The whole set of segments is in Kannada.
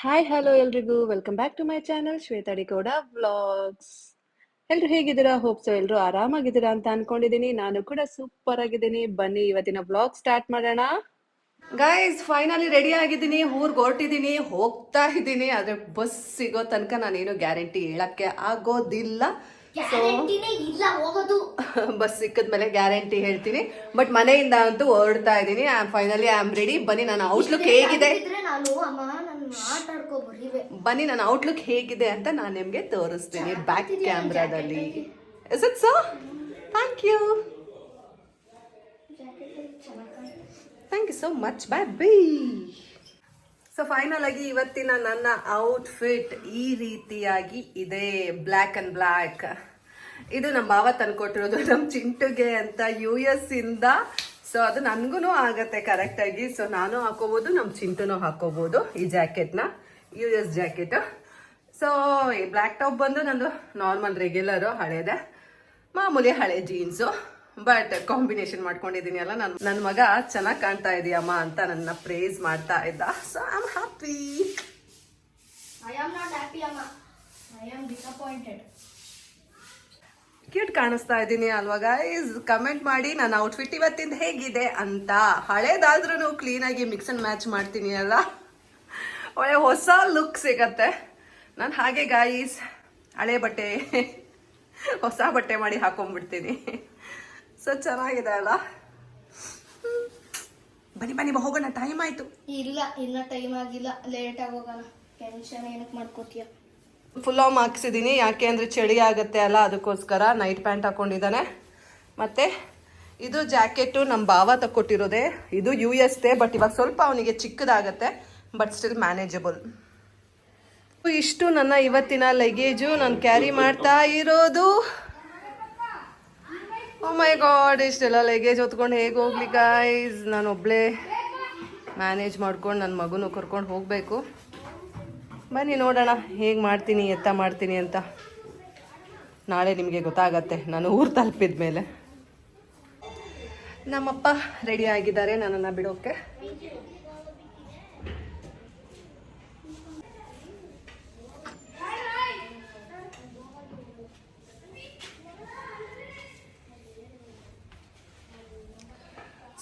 ಹಾಯ್ ಹಲೋ ಎಲ್ರಿಗೂ. Welcome back to my channel Shweta ಡಿಕೋಡ vlogs ಎಲ್ರು ಹೇಗಿದ್ದೀರಾ? ಹೋಪ್ಸ್ ಎಲ್ರು ಆರಾಮಾಗಿದ್ದೀರಾ ಅಂತ ಅನ್ಕೊಂಡಿದೀನಿ ನಾನು ಕೂಡ ಸೂಪರ್ ಆಗಿದ್ದೀನಿ. ಬನ್ನಿ ಇವತ್ತಿನ ವ್ಲಾಗ್ ಸ್ಟಾರ್ಟ್ ಮಾಡೋಣ. ಗಾಯ್ಸ್ ಫೈನಲಿ ರೆಡಿ ಆಗಿದ್ದೀನಿ. ಊರ್ಗೆ ಹೊರಟಿದ್ದೀನಿ. ಹೋಗ್ತಾ ಇದ್ದೀನಿ. ಆದ್ರೆ ಬಸ್ ಸಿಗೋ ತನಕ ನಾನೇನು ಗ್ಯಾರಂಟಿ ಹೇಳಕ್ಕೆ ಆಗೋದಿಲ್ಲ. ಸೊ ಇಲ್ಲ ಹೋಗೋದು. ಬಸ್ ಸಿಕ್ಕದ್ಮೇಲೆ ಗ್ಯಾರಂಟಿ ಹೇಳ್ತೀನಿ. ಬಟ್ ಮನೆಯಿಂದ ಅಂತೂ ಹೊರಡ್ತಾ ಇದ್ದೀನಿ. ಫೈನಲಿ ಐ ಆಮ್ ರೆಡಿ ಬನ್ನಿ ನಾನು ಔಟ್ಲುಕ್ ಹೇಗಿದೆ? ಬನ್ನಿ ನನ್ನ ಔಟ್ಲುಕ್ ಹೇಗಿದೆ ಅಂತ ನಾನು ನಿಮಗೆ ತೋರಿಸ್ತೀನಿ back ಕ್ಯಾಮ್ರಾದಲ್ಲಿ is it so thank you thank you so much bye bye so final ಆಗಿ ಇವತ್ತಿನ ನನ್ನ ಔಟ್ಫಿಟ್ ಈ ರೀತಿಯಾಗಿ ಇದೆ. ಬ್ಲ್ಯಾಕ್ ಅಂಡ್ ಬ್ಲ್ಯಾಕ್ ಇದು ನಮ್ಮ ಭಾವ ತಂದ್ಕೊಟ್ಟಿರೋದು ನಮ್ಮ ಚಿಂಟುಗೆ ಅಂತ ಯು ಎಸ್ ಇಂದ ಸೊ ಅದು ನನಗೂ ಆಗತ್ತೆ ಕರೆಕ್ಟಾಗಿ ಸೊ ನಾನು ಹಾಕೋಬಹುದು ನಮ್ಮ ಚಿಂಟುನು ಹಾಕೋಬಹುದು ಈ ಜಾಕೆಟ್ನ ಯು ಎಸ್ ಜಾಕೆಟ್. ಸೊ ಈ ಬ್ಲ್ಯಾಕ್ ಟಾಪ್ ಬಂದು ನಂದು ನಾರ್ಮಲ್ ರೆಗ್ಯುಲರು ಹಳೇದೆ. ಮಾಮೂಲಿ ಹಳೆ ಜೀನ್ಸು ಬಟ್ ಕಾಂಬಿನೇಷನ್ ಮಾಡ್ಕೊಂಡಿದ್ದೀನಿ ಅಲ್ಲ ನನ್ನ ನನ್ನ ಮಗ ಚೆನ್ನಾಗಿ ಕಾಣ್ತಾ ಇದೆಯಮ್ಮ ಅಂತ ನನ್ನ ಪ್ರೇಸ್ ಮಾಡ್ತಾ ಇದ್ದ. So I am happy I am not happy ಅಮ್ಮ. ಐ ಆಮ್ ಡಿಸಪಾಯಿಂಟೆಡ್ ಕ್ಯೂಟ್ ಕಾಣಿಸ್ತಾ ಇದ್ದೀನಿ ಅಲ್ವಾ ಗೈಸ್ ಕಮೆಂಟ್ ಮಾಡಿ ನನ್ನ ಔಟ್ಫಿಟ್ ಇವತ್ತಿಂದ ಹೇಗಿದೆ ಅಂತ. ಹಳೇದಾದ್ರೂ ಕ್ಲೀನಾಗಿ ಮಿಕ್ಸ್ ಅಂಡ್ ಮ್ಯಾಚ್ ಮಾಡ್ತೀನಿ ಅಲ್ಲ? ಒಳ್ಳೆ ಹೊಸ ಲುಕ್ ಸಿಗತ್ತೆ. ನಾನು ಹಾಗೆ ಗಾಯ್ಸ್ ಹಳೆ ಬಟ್ಟೆ, ಹೊಸ ಬಟ್ಟೆ ಮಾಡಿ ಹಾಕೊಂಡ್ಬಿಡ್ತೀನಿ. ಸೊ ಚೆನ್ನಾಗಿದೆ ಅಲ್ಲ. ಬನ್ನಿ ಬನ್ನಿ ಹೋಗೋಣ ಟೈಮ್ ಆಯ್ತು. ಇಲ್ಲ, ಇನ್ನ ಟೈಮ್ ಆಗಿಲ್ಲ. ಲೇಟ್ ಆಗಿ ಹೋಗೋಣ. ಟೆನ್ಷನ್ ಏನಕ್ಕೆ ಮಾಡ್ಕೋತೀಯ? ಫುಲ್ ಆಮ್ ಹಾಕ್ಸಿದ್ದೀನಿ ಯಾಕೆ ಅಂದರೆ ಚಳಿ ಆಗುತ್ತೆ ಅಲ್ಲ, ಅದಕ್ಕೋಸ್ಕರ ನೈಟ್ ಪ್ಯಾಂಟ್ ಹಾಕ್ಕೊಂಡಿದ್ದಾನೆ ಮತ್ತು ಇದು ಜಾಕೆಟು ನಮ್ಮ ಭಾವ ತಕ್ಕೊಟ್ಟಿರೋದೆ. ಇದು ಯು ಎಸ್ ದೇ ಬಟ್ ಇವಾಗ ಸ್ವಲ್ಪ ಅವನಿಗೆ ಚಿಕ್ಕದಾಗತ್ತೆ ಬಟ್ ಸ್ಟಿಲ್ ಮ್ಯಾನೇಜಬಲ್ ಇಷ್ಟು ನನ್ನ ಇವತ್ತಿನ ಲಗೇಜು ನಾನು ಕ್ಯಾರಿ ಮಾಡ್ತಾ ಇರೋದು. ಓ ಮೈ ಗಾಡ್ ಇಷ್ಟೆಲ್ಲ ಲಗೇಜ್ ಹೊತ್ಕೊಂಡು ಹೇಗೆ ಹೋಗ್ಲಿ ಗಾಯ್ಸ್ ನಾನು ಒಬ್ಬಳೇ ಮ್ಯಾನೇಜ್ ಮಾಡ್ಕೊಂಡು ನನ್ನ ಮಗನೂ ಕರ್ಕೊಂಡು ಹೋಗಬೇಕು. ಬನ್ನಿ ನೋಡೋಣ, ಹೇಗೆ ಮಾಡ್ತೀನಿ, ಎತ್ತ ಮಾಡ್ತೀನಿ ಅಂತ. ನಾಳೆ ನಿಮಗೆ ಗೊತ್ತಾಗತ್ತೆ, ನಾನು ಊರು ತಲುಪಿದ ಮೇಲೆ ನಮ್ಮಪ್ಪ ರೆಡಿ ಆಗಿದ್ದಾರೆ ನನ್ನನ್ನು ಬಿಡೋಕ್ಕೆ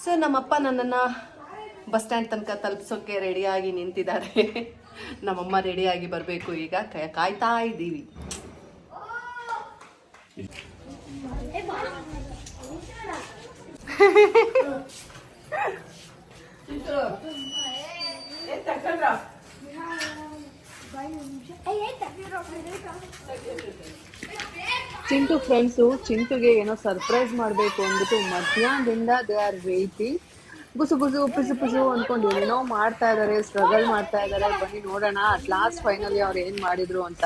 ಸೊ ನಮ್ಮಪ್ಪ ನನ್ನನ್ನು ಬಸ್ ಸ್ಟ್ಯಾಂಡ್ ತನಕ ತಲುಪಿಸೋಕ್ಕೆ ರೆಡಿಯಾಗಿ ನಿಂತಿದ್ದಾರೆ. ನಮ್ಮಮ್ಮ ರೆಡಿಯಾಗಿ ಬರಬೇಕು ಈಗ. ಕಾಯ್- ಕಾಯ್ತಾ ಇದ್ದೀವಿ. ಚಿಂಟು ಫ್ರೆಂಡ್ಸು ಚಿಂಟುಗೆ ಏನೋ ಸರ್ಪ್ರೈಸ್ ಮಾಡಬೇಕು ಅಂದ್ಬಿಟ್ಟು ಮಧ್ಯಾಹ್ನದಿಂದ ದೇ ಆರ್ ವೇಟಿಂಗ್ ಬುಸು ಬುಸು ಪಿಸು ಪಿಸು ಅನ್ಕೊಂಡು ಏನೇನೋ ಮಾಡ್ತಾ ಇದಾರೆ ಸ್ಟ್ರಗಲ್ ಮಾಡ್ತಾ ಇದಾರೆ ಬನ್ನಿ ನೋಡೋಣ ಅಟ್ ಲಾಸ್ಟ್ ಫೈನಲಿ ಅವ್ರು ಏನ್ ಮಾಡಿದ್ರು ಅಂತ.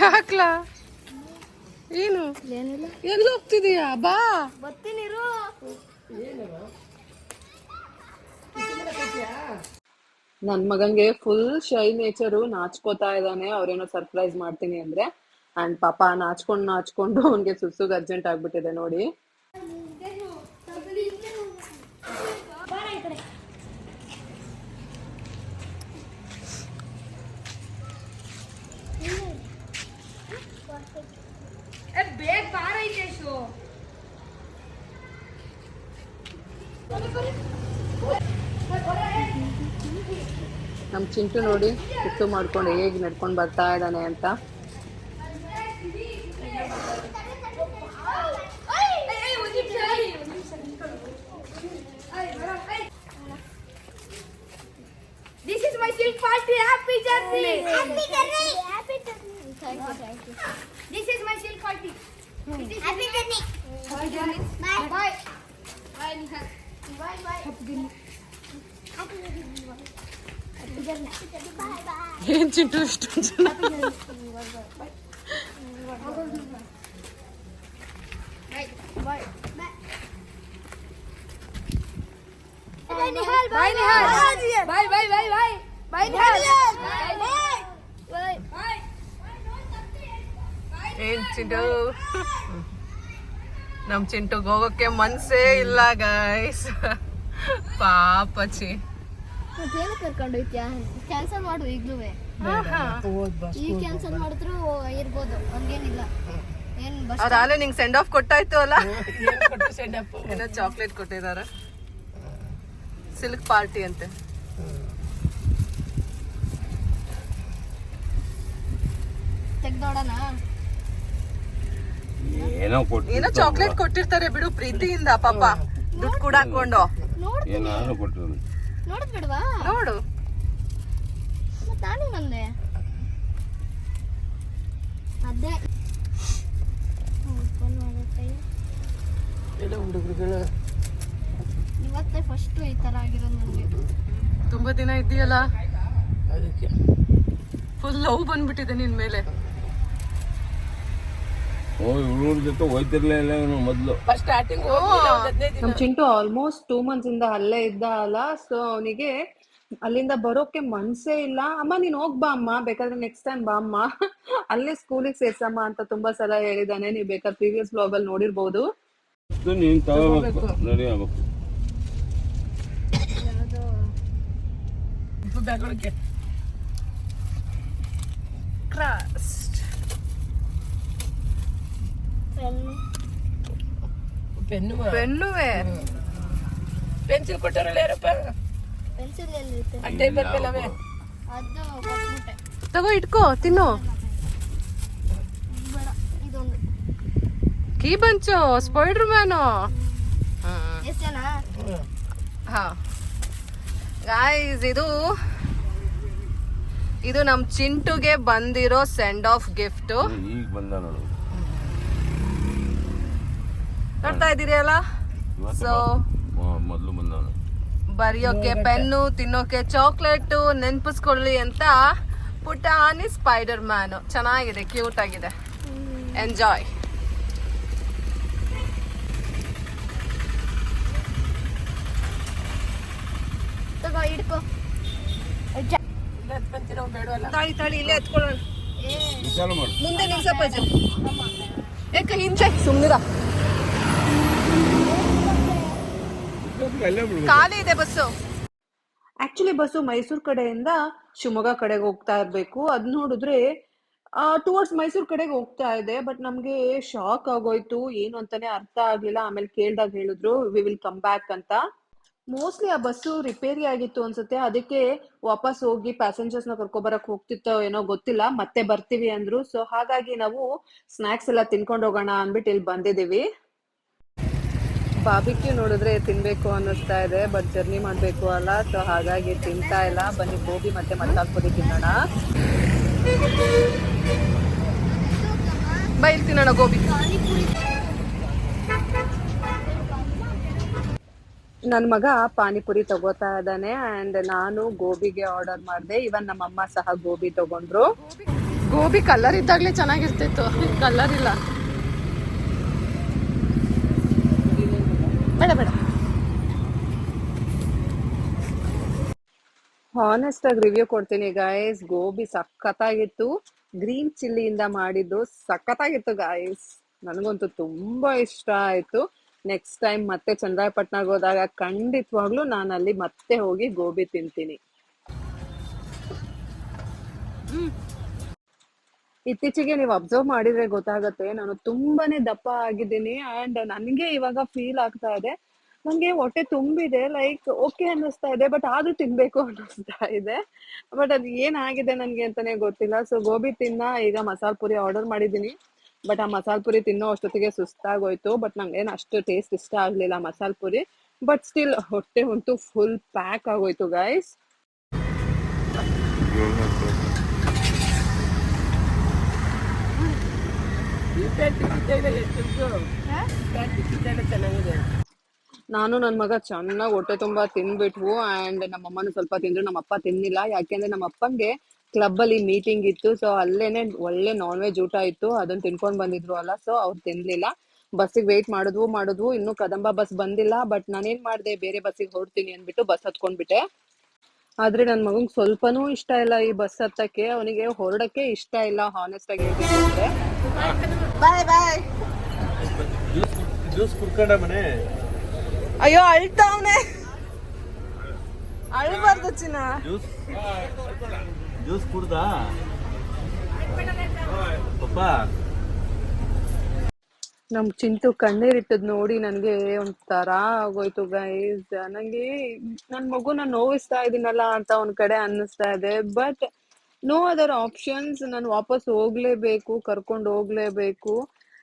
ಯಾಕ್ಲಾ? ಏನು? ಏನಿಲ್ಲ. ಎಲ್ಲಿ ಹೋಗ್ತಿದೀಯಾ? ಬಾ. ಬರ್ತೀನಿರು ನನ್ ಮಗನ್ಗೆ ಫುಲ್ ಶೈ ನೇಚರು ನಾಚ್ಕೋತಾ ಇದ್ದಾನೆ ಅವ್ರೇನೋ ಸರ್ಪ್ರೈಸ್ ಮಾಡ್ತೀನಿ ಅಂದ್ರೆ. ಅಂಡ್ ಪಾಪ ನಾಚ್ಕೊಂಡು ನಾಚ್ಕೊಂಡು ಅವ್ನಿಗೆ ಸುಸುಗ್ ಅರ್ಜೆಂಟ್ ಆಗ್ಬಿಟ್ಟಿದೆ ನೋಡಿ. ಬೇಗ ಬಾರ ಐತೆ ಶೋ ನಮ್ ಚಿಂಟು ನೋಡಿ ಸುತ್ತು ಮಾಡ್ಕೊಂಡು ಹೇಗ್ ನಡ್ಕೊಂಡು ಬರ್ತಾ ಇದ್ದಾನೆ ಅಂತ. first happy journey. Happy journey. Happy journey. Thank you. Thank you. This is my silk party. Happy journey. Bye journey. Bye. Bye. Bye Nihal. Bye bye. Happy journey. Happy journey. Happy journey. Bye bye. Into students. Happy journey. Bye bye. Bye. Bye. Bye. Bye Nihal. Bye Nihal. Bye bye bye bye. ಏನ್ ಚಿಂಟು ನಮ್ ಚಿಂಟುಗ್ ಹೋಗೋಕೆ ಮನ್ಸೇ ಇಲ್ಲ ಗೈಸ್ ಪಾಪಚಿ ಮತ್ತೇನು ಕರ್ಕೊಂಡು ಹೋಯ್ತ್ಯಾ? ಕ್ಯಾನ್ಸಲ್ ಮಾಡು ಈಗ್ಲೂ. ಈ ಕ್ಯಾನ್ಸಲ್ ಮಾಡಿದ್ರು ಇರ್ಬೋದು ಹಂಗೇನಿಲ್ಲ. ಆಲೆ ನಿಂಗೆ ಸೆಂಡ್ ಆಫ್ ಕೊಟ್ಟಾಯ್ತು ಅಲ್ಲ? ಏನೋ ಚಾಕ್ಲೇಟ್ ಕೊಟ್ಟಿದ್ದಾರೆ ಸಿಲ್ಕ್ ಪಾರ್ಟಿ ಅಂತೆ. ತೆಗ್ದೋಡಣ ಏನೋ ಕೊಟ್ಟು ಏನೋ ಚಾಕ್ಲೇಟ್ ಕೊಟ್ಟಿರ್ತಾರೆ ಬಿಡು ಪ್ರೀತಿಯಿಂದ ಪಾಪ. ದುಡ್ಡು ಕೂಡ ಹಾಕೊಂಡು. ನೋಡ್ ಏನಾದ್ರು ಕೊಟ್ಟರು ನೋಡದ್ ಬಿಡ್ವಾ? ನೋಡು. ಮತ್ತೆ ನಾನು ಬಂದೆ ಅದೇ. ಮಾಡತ್ತೆ. ಇವತ್ತೇ ಫಸ್ಟ್ ಈ ತರ ಆಗಿರೋದು ನನಗೆ ತುಂಬಾ ದಿನ ಇದ್ದೀಯಲ್ಲ? ಫುಲ್ ಲವ್ ಬಂದ್ಬಿಟ್ಟಿದೆ ನಿನ್ ಮೇಲೆ. ಇವ್ರ ಜೊತೆ ಹೋಯ್ತಿರ್ಲೇ ಇಲ್ಲ ಇವನು ಮೊದ್ಲು. ನಮ್ ಚಿಂಟು ಆಲ್ಮೋಸ್ಟ್ ಟೂ ಮಂತ್ಸ್ ಇಂದ ಅಲ್ಲೇ ಇದ್ದ ಅಲ್ಲ ಸೊ ಅವನಿಗೆ ಅಲ್ಲಿಂದ ಬರೋಕೆ ಮನ್ಸೇ ಇಲ್ಲ. ಅಮ್ಮ ನೀನ್ ಹೋಗ್ ಬಾ ಅಮ್ಮ ಬೇಕಾದ್ರೆ ನೆಕ್ಸ್ಟ್ ಟೈಮ್ ಬಾ ಅಮ್ಮ. ಅಲ್ಲೇ ಸ್ಕೂಲಿಗೆ ಸೇರ್ಸಮ್ಮ ಅಂತ ತುಂಬಾ ಸಲ ಹೇಳಿದಾನೆ. ನೀವ್ ಬೇಕಾದ್ರೆ ಪ್ರೀವಿಯಸ್ ಬ್ಲಾಗ್ ಅಲ್ಲಿ ನೋಡಿರ್ಬೋದು. ಇದು ನೀನ್ ತಗೋಬೇಕು. ರೆಡಿ ಆಗ್ಬೇಕು. ಎಲ್ಲಿರುತ್ತೆ ಬರ್ಬೇಕಲ್ಲವೇ? ಅದು ಕೊಟ್ಬಿಟ್ಟೆ. ತಗೋ ಇಟ್ಕೋ ತಿನ್ನು. ಬೇಡ ಇದೊಂದು. ಕೀ ಬಂಚು ಸ್ಪೈಡರ್ ಮ್ಯಾನು ಹಾ. ಗಾಯ್ಸ್ ಇದು ಇದು ನಮ್ಮ ಚಿಂಟುಗೆ ಬಂದಿರೋ ಸೆಂಡ್ ಆಫ್ ಗಿಫ್ಟ್ ಈಗ ಬಂದ ನೋಡು. ನೋಡ್ತಾ ಇದ್ದೀರಲ್ಲ ಅಲ್ಲ? ಸೊ ಮೊದಲು ಬಂದವನು ಬರೆಯೋಕೆ ಪೆನ್ನು ತಿನ್ನೋಕೆ ಚಾಕ್ಲೇಟು ನೆನ್ಪಿಸ್ಕೊಳ್ಳಿ ಅಂತ ಪುಟಾನಿ ಸ್ಪೈಡರ್ ಮ್ಯಾನು ಚೆನ್ನಾಗಿದೆ ಕ್ಯೂಟ್ ಆಗಿದೆ. ಎಂಜಾಯ್ ತಾಳಿ ತಾಳಿ ಇಲ್ಲೇ ಎತ್ಕೊಳ್ಳೋಣ. ಏ. ವಿಚಾರ ಮಾಡು. ಮುಂದೆ ನಿಲ್ಸಪ್ಪ ಯಾಕೆ ಹಿಂದೆ? ಸುಮ್ನಿರ ಅಲ್ಲೇ ಬಿಡು ಖಾಲಿ ಇದೆ ಬಸ್ಸು. ಆಕ್ಚುಲಿ ಬಸ್ಸು ಮೈಸೂರು ಕಡೆಯಿಂದ ಶಿವಮೊಗ್ಗ ಕಡೆಗೆ ಹೋಗ್ತಾ ಇರ್ಬೇಕು. ಅದ್ ನೋಡಿದ್ರೆ ಟುವರ್ಡ್ಸ್ ಮೈಸೂರು ಕಡೆಗೆ ಹೋಗ್ತಾ ಇದೆ ಬಟ್ ನಮ್ಗೆ ಶಾಕ್ ಆಗೋಯ್ತು. ಏನು ಅಂತಾನೆ ಅರ್ಥ ಆಗ್ಲಿಲ್ಲ. ಆಮೇಲೆ ಕೇಳ್ದಾಗ ಹೇಳಿದ್ರು ವಿ ವಿಲ್ ಕಮ್ ಬ್ಯಾಕ್ ಅಂತ. ಮೋಸ್ಟ್ಲಿ ಆ ಬಸ್ಸು ರಿಪೇರಿ ಆಗಿತ್ತು ಅನ್ಸುತ್ತೆ. ಅದಕ್ಕೆ ವಾಪಸ್ ಹೋಗಿ ಪ್ಯಾಸೆಂಜರ್ಸ್ನ ಕರ್ಕೊಬರಕ್ ಹೋಗ್ತಿತ್ತೋ ಏನೋ ಗೊತ್ತಿಲ್ಲ. ಮತ್ತೆ ಬರ್ತೀವಿ ಅಂದ್ರು. ಸೊ ಹಾಗಾಗಿ ನಾವು ಸ್ನಾಕ್ಸ್ ಎಲ್ಲ ತಿನ್ಕೊಂಡು ಹೋಗೋಣ ಅಂದ್ಬಿಟ್ಟು ಇಲ್ಲಿ ಬಂದಿದೀವಿ ಬಾಬಿಕ್ಯೂ ನೋಡಿದ್ರೆ ತಿನ್ಬೇಕು ಅನ್ನಿಸ್ತಾ ಇದೆ ಬಟ್ ಜರ್ನಿ ಮಾಡ್ಬೇಕು ಅಲ್ಲ ಸೊ ಹಾಗಾಗಿ ತಿಂತಾ ಇಲ್ಲ. ಬನ್ನಿ, ಗೋಬಿ ಮತ್ತೆ ಪುರಿ ತಿನ್ನೋಣ. ಬೈ ತಿನ್ನೋಣ ಗೋಬಿ. ನನ್ನ ಮಗ ಪಾನಿಪುರಿ ತಗೋತಾ ಇದ್ದಾನೆ ಅಂಡ್ ನಾನು ಗೋಬಿಗೆ ಆರ್ಡರ್ ಮಾಡಿದೆ. ಇವನ್ ನಮ್ಮ ಅಮ್ಮ ಸಹ ಗೋಬಿ ತಗೊಂಡ್ರು. ಗೋಬಿ ಕಲರ್ ಇದ್ದಾಗ್ಲೇ ಚೆನ್ನಾಗಿರ್ತಿತ್ತು. ಕಲರ್ ಇಲ್ಲ. ಬೇಡ ಬೇಡ. ಹಾನೆಸ್ಟ್ ಆಗಿ ರಿವ್ಯೂ ಕೊಡ್ತೀನಿ ಗಾಯ್ಸ್ ಗೋಬಿ ಸಖತ್ತಾಗಿತ್ತು. ಗ್ರೀನ್ ಚಿಲ್ಲಿಯಿಂದ ಮಾಡಿದ್ದು ಸಖತ್ತಾಗಿತ್ತು ಗಾಯ್ಸ್ ನನಗಂತೂ ತುಂಬಾ ಇಷ್ಟ ಆಯ್ತು. ನೆಕ್ಸ್ಟ್ ಟೈಮ್ ಮತ್ತೆ ಚಂದ್ರಾಯಪಟ್ಟಣಕ್ಕೆ ಹೋದಾಗ ಖಂಡಿತವಾಗ್ಲೂ ನಾನು ಅಲ್ಲಿ ಮತ್ತೆ ಹೋಗಿ ಗೋಬಿ ತಿಂತೀನಿ. ಇತ್ತೀಚೆಗೆ ನೀವು ಅಬ್ಸರ್ವ್ ಮಾಡಿದ್ರೆ ಗೊತ್ತಾಗತ್ತೆ. ನಾನು ತುಂಬಾನೇ ದಪ್ಪ ಆಗಿದ್ದೀನಿ ಅಂಡ್ ನನಗೆ ಇವಾಗ ಫೀಲ್ ಆಗ್ತಾ ಇದೆ. ನನಗೆ ಹೊಟ್ಟೆ ತುಂಬಿದೆ ಲೈಕ್ ಓಕೆ ಅನ್ನಿಸ್ತಾ ಇದೆ ಬಟ್ ಆದ್ರೂ ತಿನ್ಬೇಕು ಅನ್ನಿಸ್ತಾ ಇದೆ. ಬಟ್ ಅದು ಏನಾಗಿದೆ ನನಗೆ ಅಂತಾನೆ ಗೊತ್ತಿಲ್ಲ. ಸೊ ಗೋಬಿ ತಿನ್ನ, ಈಗ ಮಸಾಲ ಪುರಿ ಆರ್ಡರ್ ಮಾಡಿದ್ದೀನಿ. ಬಟ್ ಆ ಮಸಾಲ ಪುರಿ ತಿನ್ನೋ ಅಷ್ಟೊತ್ತಿಗೆ ಸುಸ್ತಾಗೋಯ್ತು. ಬಟ್ ನಂಗೆ ಏನು ಅಷ್ಟು ಟೇಸ್ಟ್ ಇಷ್ಟ ಆಗಲಿಲ್ಲ ಮಸಾಲ ಪುರಿ. ಬಟ್ ಸ್ಟಿಲ್ ಹೊಟ್ಟೆ ಅಂತೂ ಫುಲ್ ಪ್ಯಾಕ್ ಆಗೋಯ್ತು ಗೈಸ್ ಈ ಪ್ಯಾಂಟ್ ಕಿತ್ತಾಗ ಎಷ್ಟು ಪ್ಯಾಂಟ್ ಕಿತ್ತಾಗ ಚೆನ್ನಾಗಿದೆ ನಾನು ನನ್ನ ಮಗ ಚೆನ್ನಾಗಿ ಹೊಟ್ಟೆ ತುಂಬಾ ತಿನ್ಬಿಟ್ವು ಅಂಡ್ ನಮ್ಮಮ್ಮನು ಸ್ವಲ್ಪ ತಿಂದ್ರು, ನಮ್ಮ ಅಪ್ಪ ತಿನ್ನಿಲ್ಲ. ಯಾಕೆಂದ್ರೆ ನಮ್ಮ ಅಪ್ಪಂಗೆ ಕ್ಲಬ್ ಅಲ್ಲಿ ಮೀಟಿಂಗ್ ಇತ್ತು ಸೊ ಅಲ್ಲೇನೆ ಒಳ್ಳೆ ನಾನ್ ವೆಜ್ ಊಟ ಇತ್ತು ಅದನ್ನ ತಿನ್ಕೊಂಡ್ ಬಂದಿದ್ರು ಅಲ್ಲ ಸೊ ಅವ್ರು ತಿನ್ಲಿಲ್ಲ. ಬಸ್ಸಿಗೆ ವೇಟ್ ಮಾಡಿದ್ವು ಮಾಡಿದ್ವು, ಇನ್ನು ಕದಂಬ ಬಸ್ ಬಂದಿಲ್ಲ ಬಟ್ ನಾನೇನ್ ಮಾಡ್ದೆ, ಬೇರೆ ಬಸ್ಸಿಗೆ ಹೊರಡ್ತೀನಿ ಅಂದ್ಬಿಟ್ಟು ಬಸ್ ಹತ್ಕೊಂಡ್ಬಿಟ್ಟೆ. ಆದ್ರೆ ನನ್ ಮಗಂಗೆ ಸ್ವಲ್ಪನೂ ಇಷ್ಟ ಇಲ್ಲ ಈ ಬಸ್ ಹತ್ತಕ್ಕೆ, ಅವನಿಗೆ ಹೊರಡಕ್ಕೆ ಇಷ್ಟ ಇಲ್ಲ ಹಾನೆಸ್ಟ್ ಆಗಿ ಹೇಳ್ಬೇಕು ಬಾಯ್ ಬಾಯ್. ಜ್ಯೂಸ್ ಕುಡ್ಕೊಂಡ ಮನೆ. ಅಯ್ಯೋ ಅಳ್ತಾವನೆ ಅಳ್ಬಾರ್ದು ಚಿನ್ನ. ಜ್ಯೂಸ್. ಜ್ಯೂಸ್ ಕುಡ್ದಾ? ಪಪ್ಪ. ನಮ್ ಚಿಂಟು ಕಣ್ಣೀರಿಟ್ಟದ್ ನೋಡಿ ನನ್ಗೆ ಒಂಥರ ಆಗೋಯ್ತು ಗೈಸ್ ನಂಗೆ ನನ್ ಮಗುನ ನೋವಿಸ್ತಾ ಇದೀನಲ್ಲ ಅಂತ ಒಂದ್ ಕಡೆ ಅನ್ನಿಸ್ತಾ ಇದೆ ಬಟ್ ನೋ ಅದರ್ ಆಪ್ಷನ್ಸ್ ನಾನು ವಾಪಸ್ ಹೋಗ್ಲೇಬೇಕು, ಕರ್ಕೊಂಡು ಹೋಗ್ಲೇಬೇಕು.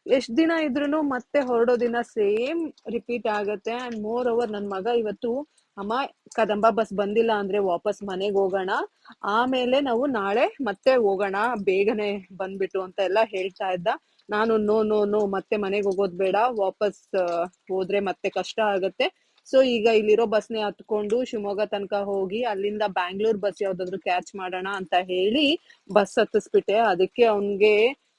ಎಷ್ಟ್ ದಿನ ಇದ್ರೂ ಮತ್ತೆ ಹೊರಡೋ ದಿನ ಸೇಮ್ ರಿಪೀಟ್ ಆಗತ್ತೆ. ಅಂಡ್ ಮೋರ್ ಓವರ್ ನನ್ ಮಗ ಇವತ್ತು, ಅಮ್ಮ, ಕದಂಬ ಬಸ್ ಬಂದಿಲ್ಲ ಅಂದ್ರೆ ವಾಪಸ್ ಮನೆಗೆ ಹೋಗೋಣ. ಆಮೇಲೆ ನಾವು ನಾಳೆ ಮತ್ತೆ ಹೋಗೋಣ. ಬೇಗನೆ ಬಂದ್ಬಿಟ್ಟು ಅಂತ ಎಲ್ಲ ಹೇಳ್ತಾ ಇದ್ದ. ನಾನು ನೋ ನೋ ನೋ ಮತ್ತೆ ಮನೆಗೆ ಹೋಗೋದ್ ಬೇಡ. ವಾಪಸ್ ಹೋದ್ರೆ ಮತ್ತೆ ಕಷ್ಟ ಆಗತ್ತೆ. ಸೊ ಈಗ ಇಲ್ಲಿರೋ ಬಸ್ನೇ ಹತ್ಕೊಂಡು ಶಿವಮೊಗ್ಗ ತನಕ ಹೋಗಿ ಅಲ್ಲಿಂದ ಬ್ಯಾಂಗ್ಳೂರ್ ಬಸ್ ಯಾವ್ದಾದ್ರು ಕ್ಯಾಚ್ ಮಾಡೋಣ ಅಂತ ಹೇಳಿ ಬಸ್ ಹತ್ತಿಸ್ಬಿಟ್ಟೆ. ಅದಕ್ಕೆ ಅವನ್ಗೆ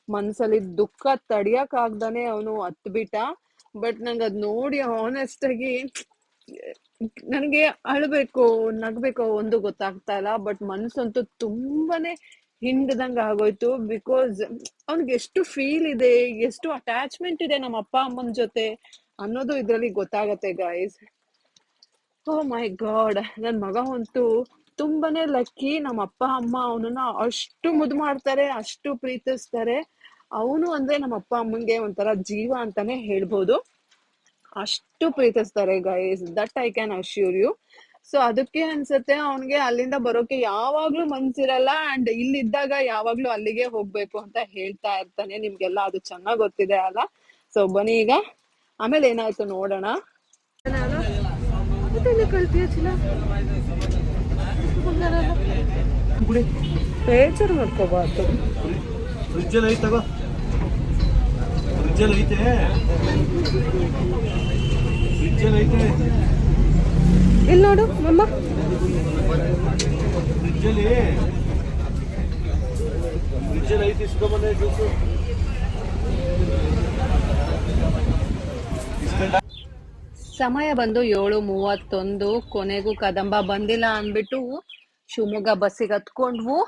ಮನ್ಸಲ್ಲಿ ದುಃಖ ತಡಿಯಕ್ ಆಗ್ದಾನೆ ಅವನು ಹತ್ಬಿಟ್ಟ. ಬಟ್ ನಂಗೆ ಅದ್ ನೋಡಿ ಆನೆಸ್ಟ್ ಆಗಿ ನನಗೆ ಅಳ್ಬೇಕು, ನಗ್ಬೇಕು ಒಂದು ಗೊತ್ತಾಗ್ತಾ ಇಲ್ಲ. ಬಟ್ ಮನ್ಸಂತೂ ತುಂಬಾನೇ ಹಿಂಡ್ದಂಗ ಆಗೋಯ್ತು ಬಿಕಾಸ್ ಅವ್ನಿಗೆ ಎಷ್ಟು ಫೀಲ್ ಇದೆ, ಎಷ್ಟು ಅಟ್ಯಾಚ್ಮೆಂಟ್ ಇದೆ ನಮ್ಮ ಅಪ್ಪ ಅಮ್ಮನ ಜೊತೆ ಅನ್ನೋದು ಇದ್ರಲ್ಲಿ ಗೊತ್ತಾಗತ್ತೆ ಗಾಯ್ಸ್ ಓ ಮೈ ಗಾಡ್ ನನ್ ಮಗ ಅಂತೂ ತುಂಬಾನೇ ಲಕ್ಕಿ ನಮ್ಮ ಅಪ್ಪ, ಅಮ್ಮ ಅವನನ್ನ ಅಷ್ಟು ಮುದ್ದು ಮಾಡ್ತಾರೆ, ಅಷ್ಟು ಪ್ರೀತಿಸ್ತಾರೆ. ಅವನು ಅಂದ್ರೆ ನಮ್ಮ ಅಪ್ಪ, ಅಮ್ಮಂಗೆ ಒಂಥರ ಜೀವ ಅಂತಾನೆ ಹೇಳ್ಬೋದು. ಅಷ್ಟು ಪ್ರೀತಿಸ್ತಾರೆ guys that I can assure you so ಅದಕ್ಕೆ ಅನ್ಸುತ್ತೆ ಅವನ್ಗೆ ಅಲ್ಲಿಂದ ಬರೋಕೆ ಯಾವಾಗ್ಲೂ ಮನ್ಸಿರಲ್ಲ ಅಂಡ್ ಇಲ್ಲಿದ್ದಾಗ ಯಾವಾಗ್ಲೂ ಅಲ್ಲಿಗೆ ಹೋಗ್ಬೇಕು ಅಂತ ಹೇಳ್ತಾ ಇರ್ತಾನೆ. ನಿಮ್ಗೆಲ್ಲ ಅದು ಚೆನ್ನಾಗ್ ಗೊತ್ತಿದೆ ಅಲ್ಲ? ಸೊ ಬನ್ನಿ ಈಗ. ಆಮೇಲೆ ಏನಾಯ್ತು ನೋಡೋಣ. ಬೇಜಾರು ಮಾಡ್ಕೋಬಾರ್ದು. ಫ್ರಿಜ್ಜಲ್ಲಿ ಐತೆ ತಗೋ. ಫ್ರಿಜ್ಜಲ್ಲಿ ಐತೆ. ಫ್ರಿಜ್ಜಲ್ಲಿ ಐತೆ. ಇಲ್ಲಿ ನೋಡು ಮಮ್ಮ. ಫ್ರಿಜ್ಜಲ್ಲಿ. ಫ್ರಿಜ್ಜಲ್ಲಿ ಐತೆ ಇಸ್ಕೊಂಬಂದೆ ಜ್ಯೂಸು. ಸಮಯ ಬಂದು ಏಳು ಮೂವತ್ತೊಂದು, ಕೊನೆಗೂ ಕದಂಬ ಬಂದಿಲ್ಲ ಅಂದ್ಬಿಟ್ಟು ಶಿವಮೊಗ್ಗ ಬಸ್ಸಿಗೆ ಹತ್ಕೊಂಡ್ವು.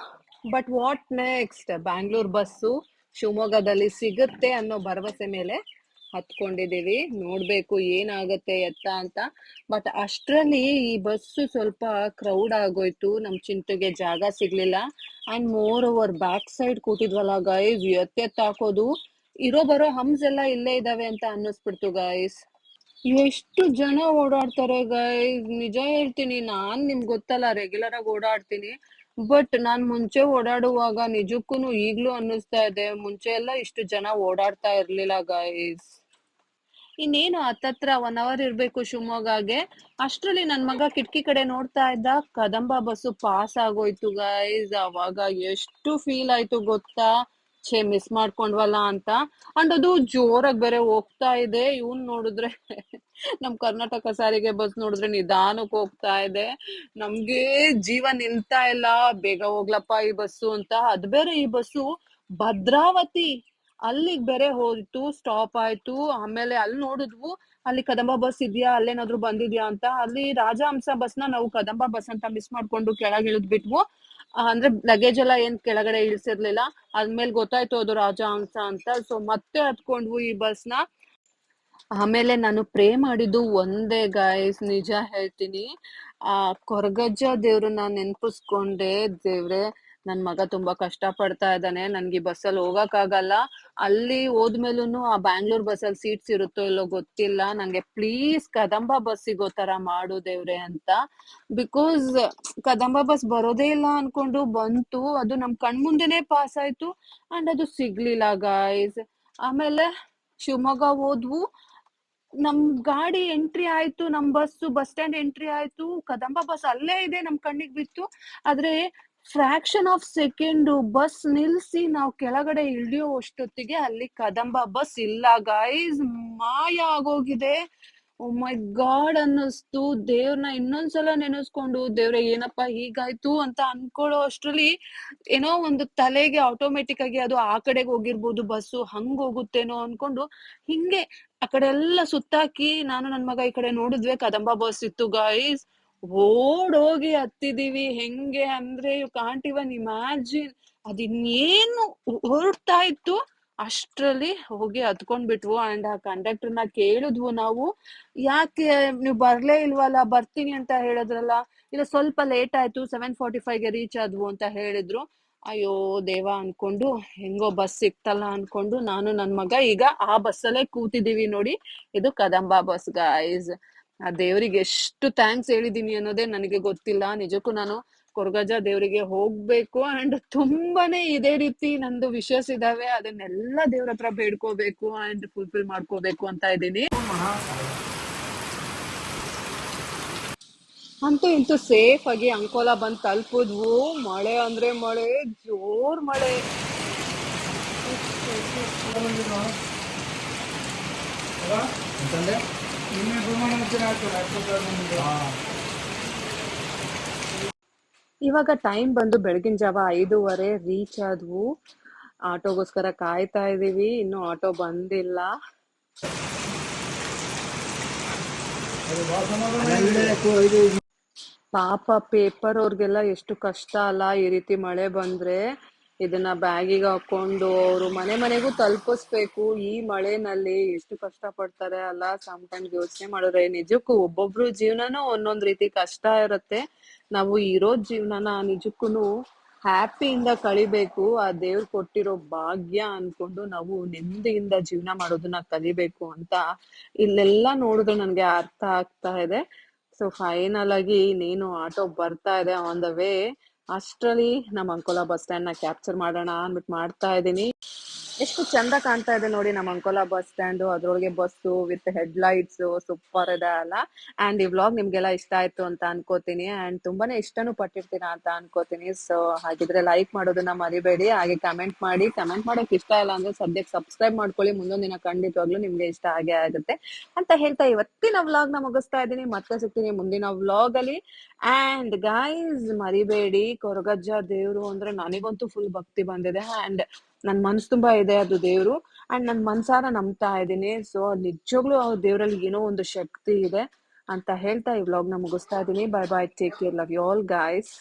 But what next Bangalore bus ಶಿವಮೊಗ್ಗದಲ್ಲಿ ಸಿಗುತ್ತೆ ಅನ್ನೋ ಭರವಸೆ ಮೇಲೆ ಹತ್ಕೊಂಡಿದ್ದೀವಿ. ನೋಡ್ಬೇಕು ಏನಾಗುತ್ತೆ ಎತ್ತ ಅಂತ. ಬಟ್ ಅಷ್ಟರಲ್ಲಿ ಈ ಬಸ್ಸು ಸ್ವಲ್ಪ ಕ್ರೌಡ್ ಆಗೋಯ್ತು. ನಮ್ಮ ಚಿಂಟುಗೆ ಜಾಗ ಸಿಗ್ಲಿಲ್ಲ. And moreover back side ಕೂತಿದ್ವಲ್ಲ ಗೈಸ್ ಎತ್ತೆತ್ತಾಕೋದು ಇರೋ ಬರೋ ಹಮ್ಸ್ ಎಲ್ಲ ಇಲ್ಲೇ ಇದಾವೆ ಅಂತ ಅನ್ನಿಸ್ಬಿಡ್ತು ಗೈಸ್ ಎಷ್ಟು ಜನ ಓಡಾಡ್ತಾರೆ ಗೈಸ್ ನಿಜ ಹೇಳ್ತೀನಿ, ನಾನ್ ನಿಮ್ಗ್ ಗೊತ್ತಲ್ಲ ರೆಗ್ಯುಲರ್ ಆಗಿ ಓಡಾಡ್ತೀನಿ. ಬಟ್ ನಾನ್ ಮುಂಚೆ ಓಡಾಡುವಾಗ ನಿಜಕ್ಕೂನು ಈಗ್ಲೂ ಅನ್ನಿಸ್ತಾ ಇದೆ. ಮುಂಚೆ ಎಲ್ಲ ಇಷ್ಟು ಜನ ಓಡಾಡ್ತಾ ಇರ್ಲಿಲ್ಲ ಗೈಸ್ ಇನ್ನೇನು ಹತ್ತತ್ರ ಒನ್ ಅವರ್ ಇರ್ಬೇಕು ಶಿವಮೊಗ್ಗಗೆ. ಅಷ್ಟ್ರಲ್ಲಿ ನನ್ ಮಗ ಕಿಟಕಿ ಕಡೆ ನೋಡ್ತಾ ಇದ್ದ. ಕದಂಬ ಬಸ್ಸು ಪಾಸ್ ಆಗೋಯ್ತು ಗೈಸ್ ಅವಾಗ ಎಷ್ಟು ಫೀಲ್ ಆಯ್ತು ಗೊತ್ತಾ? ಛೇ ಮಿಸ್ ಮಾಡ್ಕೊಂಡ್ವಲ್ಲ ಅಂತ. ಅಂಡ್ ಅದು ಜೋರಾಗಿ ಬೇರೆ ಹೋಗ್ತಾ ಇದೆ. ಇವನ್ ನೋಡಿದ್ರೆ ನಮ್ ಕರ್ನಾಟಕ ಸಾರಿಗೆ ಬಸ್ ನೋಡಿದ್ರೆ ನಿಧಾನಕ್ಕೆ ಹೋಗ್ತಾ ಇದೆ. ನಮ್ಗೆ ಜೀವ ನಿಲ್ತಾ ಇಲ್ಲ. ಬೇಗ ಹೋಗ್ಲಪ್ಪ ಈ ಬಸ್ಸು ಅಂತ. ಅದ್ ಬೇರೆ ಈ ಬಸ್ಸು ಭದ್ರಾವತಿ ಅಲ್ಲಿಗ್ ಬೇರೆ ಹೋಯ್ತು ಸ್ಟಾಪ್ ಆಯ್ತು. ಆಮೇಲೆ ಅಲ್ಲಿ ನೋಡಿದ್ವು ಅಲ್ಲಿ ಕದಂಬ ಬಸ್ ಇದೆಯಾ ಅಲ್ಲೇನಾದ್ರು ಬಂದಿದ್ಯಾ ಅಂತ. ಅಲ್ಲಿ ರಾಜಹಂಸ ಬಸ್ನ ನಾವು ಕದಂಬ ಬಸ್ ಅಂತ ಮಿಸ್ ಮಾಡ್ಕೊಂಡು ಕೆಳಗೆ ಇಳಿದ್ಬಿಟ್ವು ಆ, ಅಂದ್ರೆ ಲಗೇಜ್ ಎಲ್ಲ ಏನ್ ಕೆಳಗಡೆ ಇಳಿಸಿರ್ಲಿಲ್ಲ. ಅದ್ಮೇಲೆ ಗೊತ್ತಾಯ್ತು ಅದು ರಾಜಹಂಸ ಅಂತ. ಸೊ ಮತ್ತೆ ಹತ್ಕೊಂಡ್ವು ಈ ಬಸ್ನ ಆಮೇಲೆ ನಾನು ಪ್ರೇ ಮಾಡಿದ್ದು ಒಂದೇ ಗಾಯ್ಸ್ ನಿಜ ಹೇಳ್ತೀನಿ. ಆ, ಕೊರಗಜ್ಜ ದೇವ್ರನ್ನ ನೆನ್ಪಿಸ್ಕೊಂಡೆ ದೇವ್ರೆ. ನನ್ ಮಗ ತುಂಬಾ ಕಷ್ಟ ಪಡ್ತಾ ಇದ್ದಾನೆ, ನನ್ಗೆ ಬಸ್ಸಲ್ಲಿ ಹೋಗಕ್ ಆಗಲ್ಲ ಅಲ್ಲಿ ಹೋದ್ಮೇಲೂನು ಆ ಬ್ಯಾಂಗ್ಳೂರ್ ಬಸ್ಸಲ್ಲಿ ಸೀಟ್ಸ್ ಇರುತ್ತೋ ಇಲ್ಲೋ ಗೊತ್ತಿಲ್ಲ. ನಂಗೆ ಪ್ಲೀಸ್ ಕದಂಬ ಬಸ್ ಸಿಗೋ ತರ ಮಾಡು ದೇವ್ರೆ ಅಂತ. ಬಿಕಾಸ್ ಕದಂಬ ಬಸ್ ಬರೋದೇ ಇಲ್ಲ ಅನ್ಕೊಂಡು ಬಂತು. ಅದು ನಮ್ ಕಣ್ಮುಂದೆನೆ ಪಾಸ್ ಆಯ್ತು. ಅಂಡ್ ಅದು ಸಿಗ್ಲಿಲ್ಲ ಗಾಯ್ಸ್ ಆಮೇಲೆ ಶಿವಮೊಗ್ಗ ಹೋದ್ವು. ನಮ್ ಗಾಡಿ ಎಂಟ್ರಿ ಆಯ್ತು, ನಮ್ ಬಸ್ ಬಸ್ ಸ್ಟ್ಯಾಂಡ್ ಎಂಟ್ರಿ ಆಯ್ತು. ಕದಂಬ ಬಸ್ ಅಲ್ಲೇ ಇದೆ, ನಮ್ ಕಣ್ಣಿಗೆ ಬಿತ್ತು. ಆದ್ರೆ ಫ್ರಾಕ್ಷನ್ ಆಫ್ ಸೆಕೆಂಡ್ ಬಸ್ ನಿಲ್ಸಿ ನಾವು ಕೆಳಗಡೆ ಇಳಿಯೋ ಅಷ್ಟೊತ್ತಿಗೆ ಅಲ್ಲಿ ಕದಂಬ ಬಸ್ ಇಲ್ಲ ಗೈಸ್ ಮಾಯ ಆಗೋಗಿದೆ. ಮೈ ಗಾಡ್ ಅನ್ನಿಸ್ತು. ದೇವ್ರನ್ನ ಇನ್ನೊಂದ್ಸಲ ನೆನೆಸ್ಕೊಂಡು, ದೇವ್ರ, ಏನಪ್ಪ ಹೀಗಾಯ್ತು ಅಂತ ಅನ್ಕೊಳ್ಳೋ ಅಷ್ಟ್ರಲ್ಲಿ ಏನೋ ಒಂದು ತಲೆಗೆ ಆಟೋಮೆಟಿಕ್ ಆಗಿ ಅದು ಆ ಕಡೆಗೆ ಹೋಗಿರ್ಬೋದು ಬಸ್ಸು ಹಂಗ ಹೋಗುತ್ತೇನೋ ಅನ್ಕೊಂಡು ಹಿಂಗೆ ಆ ಕಡೆ ಎಲ್ಲ ಸುತ್ತಾಕಿ ನಾನು ನನ್ ಮಗ ಈ ಕಡೆ ನೋಡಿದ್ವಿ, ಕದಂಬ ಬಸ್ ಇತ್ತು ಗಾಯ್ಸ್ ಓಡ್ ಹೋಗಿ ಹತ್ತಿದೀವಿ. ಹೆಂಗೆ ಅಂದ್ರೆ, ಯು ಕಾಂಟ್ ಇವನ್ ಇಮ್ಯಾಜಿನ್. ಅದಿನ್ನೇನು ಹೊರಡ್ತಾ ಇತ್ತು, ಅಷ್ಟರಲ್ಲಿ ಹೋಗಿ ಹತ್ಕೊಂಡ್ ಬಿಟ್ವು ಅಂಡ್ ಆ ಕಂಡಕ್ಟರ್ನ ಕೇಳಿದ್ವು ನಾವು, ಯಾಕೆ ನೀವು ಬರ್ಲೇ ಇಲ್ವಲ್ಲ, ಬರ್ತೀನಿ ಅಂತ ಹೇಳಿದ್ರಲ್ಲ. ಇಲ್ಲ, ಸ್ವಲ್ಪ ಲೇಟ್ ಆಯ್ತು, ಸೆವೆನ್ ಫಾರ್ಟಿ ಫೈವ್ಗೆ ರೀಚ್ ಆದ್ವು, ಅಂತ ಹೇಳಿದ್ರು. ಅಯ್ಯೋ, ದೇವ, ಅನ್ಕೊಂಡು, ಹೆಂಗೋ ಬಸ್ ಸಿಕ್ತಲ್ಲ, ಅನ್ಕೊಂಡು, ನಾನು ನನ್ ಮಗ ಈಗ ಆ ಬಸ್ಸಲ್ಲೇ ಕೂತಿದೀವಿ ನೋಡಿ. ಇದು ಕದಂಬ ಬಸ್ ಗೈಸ್ ಆ ದೇವರಿಗೆ ಎಷ್ಟು ಥ್ಯಾಂಕ್ಸ್ ಹೇಳಿದೀನಿ ಅನ್ನೋದೇ ನನಗೆ ಗೊತ್ತಿಲ್ಲ ನಿಜಕ್ಕೂ ನಾನು ಕೊರಗಜ ದೇವರಿಗೆ ಹೋಗ್ಬೇಕು ಅಂಡ್ ತುಂಬಾನೇ ಇದೇ ರೀತಿ ನಂದು ವಿಶಸ್ ಇದಾವೆ ಅದನ್ನೆಲ್ಲ ದೇವ್ರ ಹತ್ರ ಬೇಡ್ಕೋಬೇಕು ಅಂಡ್ ಫುಲ್ಫಿಲ್ ಮಾಡ್ಕೋಬೇಕು ಅಂತ ಇದ್ದೀನಿ ಅಂತೂ ಇಂತೂ ಸೇಫ್ ಆಗಿ ಅಂಕೋಲ ಬಂದ್ ತಲುಪಿದ್ವು ಮಳೆ ಅಂದ್ರೆ ಮಳೆ ಜೋರ್ ಮಳೆ ಇವಾಗ ಟೈಮ್ ಬಂದು ಬೆಳಗಿನ ಜಾವ ಐದೂವರೆ ರೀಚ್ ಆದ್ವು. ಆಟೋಗೋಸ್ಕರ ಕಾಯ್ತಾ ಇದೀವಿ ಇನ್ನು ಆಟೋ ಬಂದಿಲ್ಲ. ಪಾಪ ಪೇಪರ್ ಅವ್ರಿಗೆಲ್ಲ ಎಷ್ಟು ಕಷ್ಟ ಅಲ್ಲ ಈ ರೀತಿ ಮಳೆ ಬಂದ್ರೆ. ಇದನ್ನ ಬ್ಯಾಗಿಗೆ ಹಾಕೊಂಡು ಅವರು ಮನೆ ಮನೆಗೂ ತಲುಪಿಸ್ಬೇಕು. ಈ ಮಳೆನಲ್ಲಿ ಎಷ್ಟು ಕಷ್ಟ ಪಡ್ತಾರೆ ಅಲ್ಲ ಸಮ್ ಯೋಚನೆ ಮಾಡಿದ್ರೆ. ನಿಜಕ್ಕೂ ಒಬ್ಬೊಬ್ರು ಜೀವನನೂ ಒಂದೊಂದ್ ರೀತಿ ಕಷ್ಟ ಇರುತ್ತೆ. ನಾವು ಇರೋ ಜೀವನನ ನಿಜಕ್ಕೂನು ಹ್ಯಾಪಿಯಿಂದ ಕಳಿಬೇಕು. ಆ ದೇವ್ರು ಕೊಟ್ಟಿರೋ ಭಾಗ್ಯ ಅನ್ಕೊಂಡು ನಾವು ನೆಮ್ಮದಿಯಿಂದ ಜೀವನ ಮಾಡೋದನ್ನ ಕಲಿಬೇಕು ಅಂತ ಇಲ್ಲೆಲ್ಲ ನೋಡಿದ್ರೆ ನನ್ಗೆ ಅರ್ಥ ಆಗ್ತಾ ಇದೆ. ಸೊ ಫೈನಲ್ ಆಗಿ ನೀನು ಆಟೋ ಬರ್ತಾ ಇದೆ ಆನ್ ದ ವೇ ಅಷ್ಟ್ರಲ್ಲಿ ನಮ್ಮ ಅಂಕೋಲಾ ಬಸ್ ಸ್ಟ್ಯಾಂಡ್ನ ಕ್ಯಾಪ್ಚರ್ ಮಾಡೋಣ ಅಂದ್ಬಿಟ್ಟು ಮಾಡ್ತಾ ಇದ್ದೀನಿ. ಎಷ್ಟು ಚಂದ ಕಾಣ್ತಾ ಇದೆ ನೋಡಿ ನಮ್ಮ ಅಂಕೋಲಾ ಬಸ್ ಸ್ಟ್ಯಾಂಡ್. ಅದ್ರೊಳಗೆ bus with headlights super ಇದೆ ಅಲ್ಲ. ಅಂಡ್ ಈ ವ್ಲಾಗ್ ನಿಮ್ಗೆಲ್ಲ ಇಷ್ಟ ಆಯ್ತು ಅಂತ ಅನ್ಕೋತೀನಿ. ಅಂಡ್ ತುಂಬಾನೇ ಇಷ್ಟನು ಪಟ್ಟಿರ್ತೀರಾ ಅಂತ ಅನ್ಕೋತೀನಿ. ಸೊ ಹಾಗಿದ್ರೆ ಲೈಕ್ ಮಾಡೋದನ್ನ ಮರಿಬೇಡಿ. ಹಾಗೆ ಕಮೆಂಟ್ ಮಾಡಿ. ಕಮೆಂಟ್ ಮಾಡೋಕೆ ಇಷ್ಟ ಇಲ್ಲ ಅಂದ್ರೆ ಸದ್ಯಕ್ಕೆ ಸಬ್ಸ್ಕ್ರೈಬ್ ಮಾಡ್ಕೊಳ್ಳಿ. ಮುಂದೊಂದು ದಿನ ಖಂಡಿತವಾಗ್ಲೂ ನಿಮ್ಗೆ ಇಷ್ಟ ಆಗೇ ಆಗುತ್ತೆ. ಅಂತ ಹೇಳ್ತಾ ಇವತ್ತಿನ ವ್ಲಾಗ್ನ ಮುಗಿಸ್ತಾ ಇದ್ದೀನಿ. ಮತ್ತೆ ಸಿಗ್ತೀನಿ ಮುಂದಿನ ವ್ಲಾಗ್ ಅಲ್ಲಿ ಅಂಡ್ ಗೈಸ್ ಮರಿಬೇಡಿ. ಕೊರಗಜ್ಜ ದೇವ್ರು ಅಂದ್ರೆ ನನಗಂತೂ ಫುಲ್ ಭಕ್ತಿ ಬಂದಿದೆ. ಅಂಡ್ ನನ್ ಮನ್ಸ್ ತುಂಬಾ ಇದೆ ಅದು ದೇವ್ರು. ಅಂಡ್ ನನ್ ಮನ್ಸಾರ ನಂಬ್ತಾ ಇದ್ದೀನಿ. ಸೊ ನಿಜವಾಗ್ಲೂ ಅವ್ರ ದೇವ್ರಲ್ಲಿ ಏನೋ ಒಂದು ಶಕ್ತಿ ಇದೆ ಅಂತ ಹೇಳ್ತಾ ಈ ವ್ಲಾಗ್ನ ಮುಗಿಸ್ತಾ ಇದ್ದೀನಿ. Bye bye take care love you all guys